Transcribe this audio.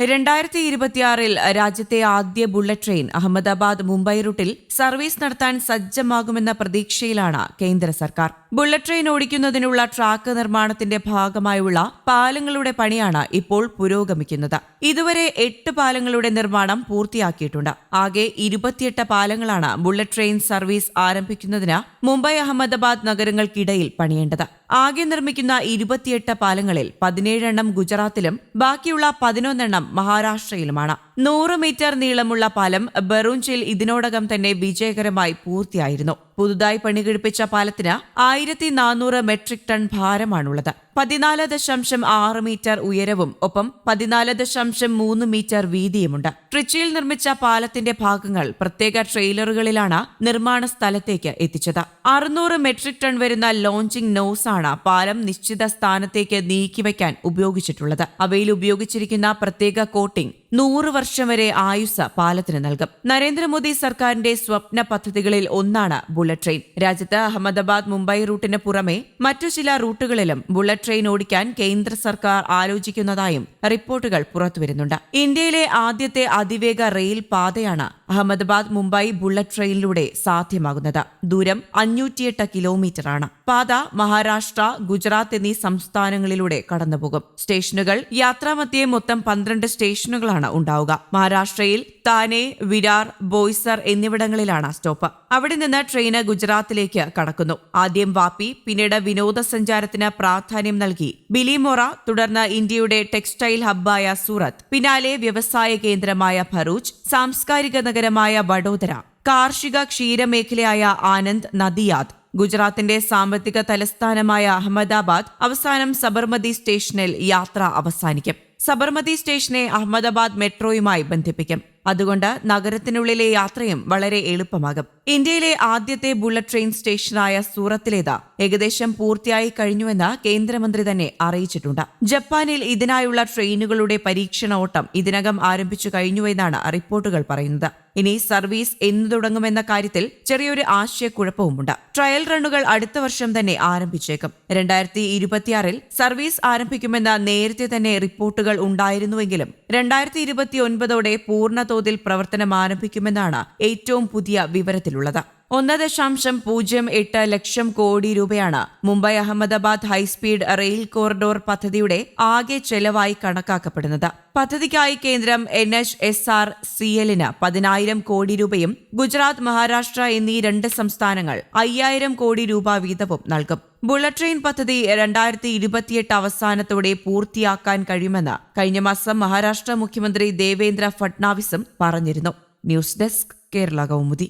രണ്ടായിരത്തി ഇരുപത്തിയാറിൽ രാജ്യത്തെ ആദ്യ ബുള്ളറ്റ് ട്രെയിൻ അഹമ്മദാബാദ് മുംബൈ റൂട്ടിൽ സർവീസ് നടത്താൻ സജ്ജമാകുമെന്ന പ്രതീക്ഷയിലാണ് കേന്ദ്ര സർക്കാർ. ബുള്ളറ്റ് ട്രെയിൻ ഓടിക്കുന്നതിനുള്ള ട്രാക്ക് നിർമ്മാണത്തിന്റെ ഭാഗമായുള്ള പാലങ്ങളുടെ പണിയാണ് ഇപ്പോൾ പുരോഗമിക്കുന്നത്. ഇതുവരെ എട്ട് പാലങ്ങളുടെ നിർമ്മാണം പൂർത്തിയാക്കിയിട്ടുണ്ട്. ആകെ ഇരുപത്തിയെട്ട് പാലങ്ങളാണ് ബുള്ളറ്റ് ട്രെയിൻ സർവീസ് ആരംഭിക്കുന്നതിന് മുംബൈ അഹമ്മദാബാദ് നഗരങ്ങൾക്കിടയിൽ പണിയേണ്ടത്. ആകെ നിർമ്മിക്കുന്ന ഇരുപത്തിയെട്ട് പാലങ്ങളിൽ പതിനേഴെണ്ണം ഗുജറാത്തിലും ബാക്കിയുള്ള പതിനൊന്നെണ്ണം മഹാരാഷ്ട്രയിലുമാണ്. നൂറ് മീറ്റർ നീളമുള്ള പാലം ബറൂഞ്ചിൽ ഇതിനോടകം തന്നെ വിജയകരമായി പൂർത്തിയായിരുന്നു. പുതുതായി പണികഴിപ്പിച്ച പാലത്തിന് ആയിരത്തി നാനൂറ് മെട്രിക് ടൺ ഭാരമാണുള്ളത്. പതിനാല് ദശാംശം ആറ് മീറ്റർ ഉയരവും ഒപ്പം പതിനാല് ദശാംശം മൂന്ന് മീറ്റർ വീതിയുമുണ്ട്. ട്രിച്ചിയിൽ നിർമ്മിച്ച പാലത്തിന്റെ ഭാഗങ്ങൾ പ്രത്യേക ട്രെയിലറുകളിലാണ് നിർമ്മാണ സ്ഥലത്തേക്ക് എത്തിച്ചത്. അറുന്നൂറ് മെട്രിക് ടൺ വരുന്ന ലോഞ്ചിംഗ് നോസാണ് പാലം നിശ്ചിത സ്ഥാനത്തേക്ക് നീക്കിവയ്ക്കാൻ ഉപയോഗിച്ചിട്ടുള്ളത്. അവയിൽ ഉപയോഗിച്ചിരിക്കുന്ന പ്രത്യേക കോട്ടിംഗ് നൂറ് വർഷം വരെ ആയുസ് പാലത്തിന് നൽകും. നരേന്ദ്രമോദി സർക്കാരിന്റെ സ്വപ്ന പദ്ധതികളിൽ ഒന്നാണ് ബുള്ളറ്റ് ട്രെയിൻ. രാജ്യത്ത് അഹമ്മദാബാദ് മുംബൈ റൂട്ടിന് പുറമെ മറ്റു ചില റൂട്ടുകളിലും ബുള്ളറ്റ് ട്രെയിൻ ഓടിക്കാൻ കേന്ദ്ര സർക്കാർ ആലോചിക്കുന്നതായും റിപ്പോർട്ടുകൾ പുറത്തുവരുന്നുണ്ട്. ഇന്ത്യയിലെ ആദ്യത്തെ അതിവേഗ റെയിൽ പാതയാണ് അഹമ്മദാബാദ് മുംബൈ ബുള്ളറ്റ് ട്രെയിനിലൂടെ സാധ്യമാകുന്നത്. ദൂരം അഞ്ഞൂറ്റിയെട്ട് കിലോമീറ്ററാണ്. പാത മഹാരാഷ്ട്ര ഗുജറാത്ത് എന്നീ സംസ്ഥാനങ്ങളിലൂടെ കടന്നുപോകും. സ്റ്റേഷനുകൾ യാത്രാമധ്യേ മൊത്തം പന്ത്രണ്ട് സ്റ്റേഷനുകളാണ് ഉണ്ടാവുക. മഹാരാഷ്ട്രയിൽ താനെ വിരാർ ബോയ്സർ എന്നിവിടങ്ങളിലാണ് സ്റ്റോപ്പ്. അവിടെ നിന്ന് ട്രെയിന് ഗുജറാത്തിലേക്ക് കടക്കുന്നു. ആദ്യം വാപ്പി പിന്നീട് വിനോദസഞ്ചാരത്തിന് പ്രാധാന്യം നൽകി. ബിലിമോറ തുടർന്ന് ഇന്ത്യയുടെ ടെക്സ്റ്റൈൽ ഹബ്ബായ സൂറത്ത്. പിന്നാലെ വ്യവസായ കേന്ദ്രമായ ഭറൂച്ച് സാംസ്കാരിക നഗരമായ വഡോദര കാർഷിക ക്ഷീരമേഖലയായ ആനന്ദ് നദിയാദ് ഗുജറാത്തിന്റെ സാമ്പത്തിക തലസ്ഥാനമായ അഹമ്മദാബാദ് അവസാനം സബർമതി സ്റ്റേഷനിൽ യാത്ര അവസാനിക്കും. സബർമതി സ്റ്റേഷനെ അഹമ്മദാബാദ് മെട്രോയുമായി ബന്ധിപ്പിക്കും. അതുകൊണ്ട് നഗരത്തിനുള്ളിലെ യാത്രയും വളരെ എളുപ്പമാകും. ഇന്ത്യയിലെ ആദ്യത്തെ ബുള്ളറ്റ് ട്രെയിൻ സ്റ്റേഷനായ സൂറത്തിലേത് ഏകദേശം പൂർത്തിയായി കഴിഞ്ഞുവെന്ന് കേന്ദ്രമന്ത്രി തന്നെ അറിയിച്ചിട്ടുണ്ട്. ജപ്പാനിൽ ഇതിനായുള്ള ട്രെയിനുകളുടെ പരീക്ഷണ ഓട്ടം ഇതിനകം ആരംഭിച്ചു കഴിഞ്ഞുവെന്നാണ് റിപ്പോർട്ടുകൾ പറയുന്നത്. ഇനി സർവീസ് എന്ന് തുടങ്ങുമെന്ന കാര്യത്തിൽ ചെറിയൊരു ആശയക്കുഴപ്പവുമുണ്ട്. ട്രയൽ റണ്ണുകൾ അടുത്ത വർഷം തന്നെ ആരംഭിച്ചേക്കും. രണ്ടായിരത്തി ഇരുപത്തിയാറിൽ സർവീസ് ആരംഭിക്കുമെന്ന നേരത്തെ തന്നെ റിപ്പോർട്ടുകൾ ഉണ്ടായിരുന്നുവെങ്കിലും രണ്ടായിരത്തി ഇരുപത്തിയൊൻപതോടെ പൂർണ തോതിൽ പ്രവർത്തനം ആരംഭിക്കുമെന്നാണ് ഏറ്റവും പുതിയ വിവരത്തിലുള്ളത്. ഒന്ന് ദശാംശം പൂജ്യം എട്ട് ലക്ഷം കോടി രൂപയാണ് Mumbai Ahmedabad high speed rail corridor പദ്ധതിയുടെ ആകെ ചെലവായി കണക്കാക്കപ്പെടുന്നത്. പദ്ധതിക്കായി കേന്ദ്രം N H S R C എല്ലിന് പതിനായിരം കോടി രൂപയും ഗുജറാത്ത് മഹാരാഷ്ട്ര എന്നീ രണ്ട് സംസ്ഥാനങ്ങൾ അയ്യായിരം കോടി രൂപ വീതവും നൽകും. ബുള്ളറ്റ് ട്രെയിൻ പദ്ധതി രണ്ടായിരത്തി ഇരുപത്തിയെട്ട് അവസാനത്തോടെ പൂർത്തിയാക്കാൻ കഴിയുമെന്ന് കഴിഞ്ഞ മാസം മഹാരാഷ്ട്ര മുഖ്യമന്ത്രി ദേവേന്ദ്ര ഫട്നാവിസും പറഞ്ഞിരുന്നു. News desk Kerala Kaumudi.